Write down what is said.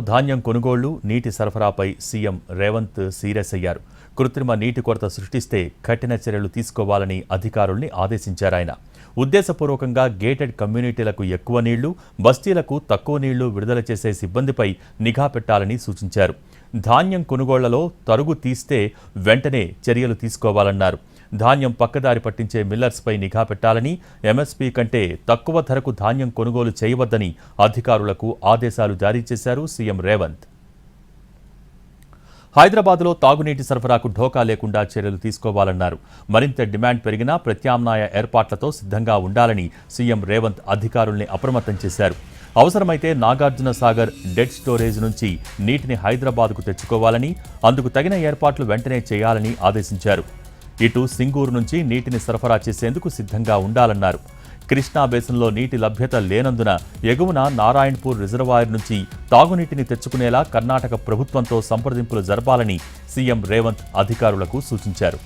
ధాన్యం కొనుగోళ్ళు నీటి సరఫరాపై సీఎం రేవంత్ సీరియస్ అయ్యారు. కృత్రిమ నీటి కొరత సృష్టిస్తే కఠిన చర్యలు తీసుకోవాలని అధికారుల్ని ఆదేశించారాయన. ఉద్దేశపూర్వకంగా గేటెడ్ కమ్యూనిటీలకు ఎక్కువ నీళ్ళు బస్తీలకు తక్కువ నీళ్ళు విడుదల చేసే సిబ్బందిపై నిఘా పెట్టాలని సూచించారు. ధాన్యం కొనుగోళ్ళలో తరుగు తీస్తే వెంటనే చర్యలు తీసుకోవాలన్నారు. ధాన్యం పక్కదారి పట్టించే మిల్లర్స్పై నిఘా పెట్టాలని ఎంఎస్పీ కంటే తక్కువ ధరకు ధాన్యం కొనుగోలు చేయవద్దని అధికారులకు ఆదేశాలు జారీ చేశారు సీఎం రేవంత్. హైదరాబాద్లో తాగునీటి సరఫరాకు ఢోకా లేకుండా చర్యలు తీసుకోవాలన్నారు. మరింత డిమాండ్ పెరిగినా ప్రత్యామ్నాయ ఏర్పాట్లతో సిద్ధంగా ఉండాలని సీఎం రేవంత్ అధికారుల్ని అప్రమత్తం చేశారు. అవసరమైతే నాగార్జున సాగర్ డెడ్ స్టోరేజ్ నుంచి నీటిని హైదరాబాద్కు తెచ్చుకోవాలని అందుకు తగిన ఏర్పాట్లు వెంటనే చేయాలని ఆదేశించారు. ఇటు సింగూరు నుంచి నీటిని సరఫరా చేసేందుకు సిద్ధంగా ఉండాలన్నారు. కృష్ణా బేసిన్లో నీటి లభ్యత లేనందున ఎగువన నారాయణపూర్ రిజర్వాయర్ నుంచి తాగునీటిని తెచ్చుకునేలా కర్ణాటక ప్రభుత్వంతో సంప్రదింపులు జరపాలని సీఎం రేవంత్ అధికారులకు సూచించారు.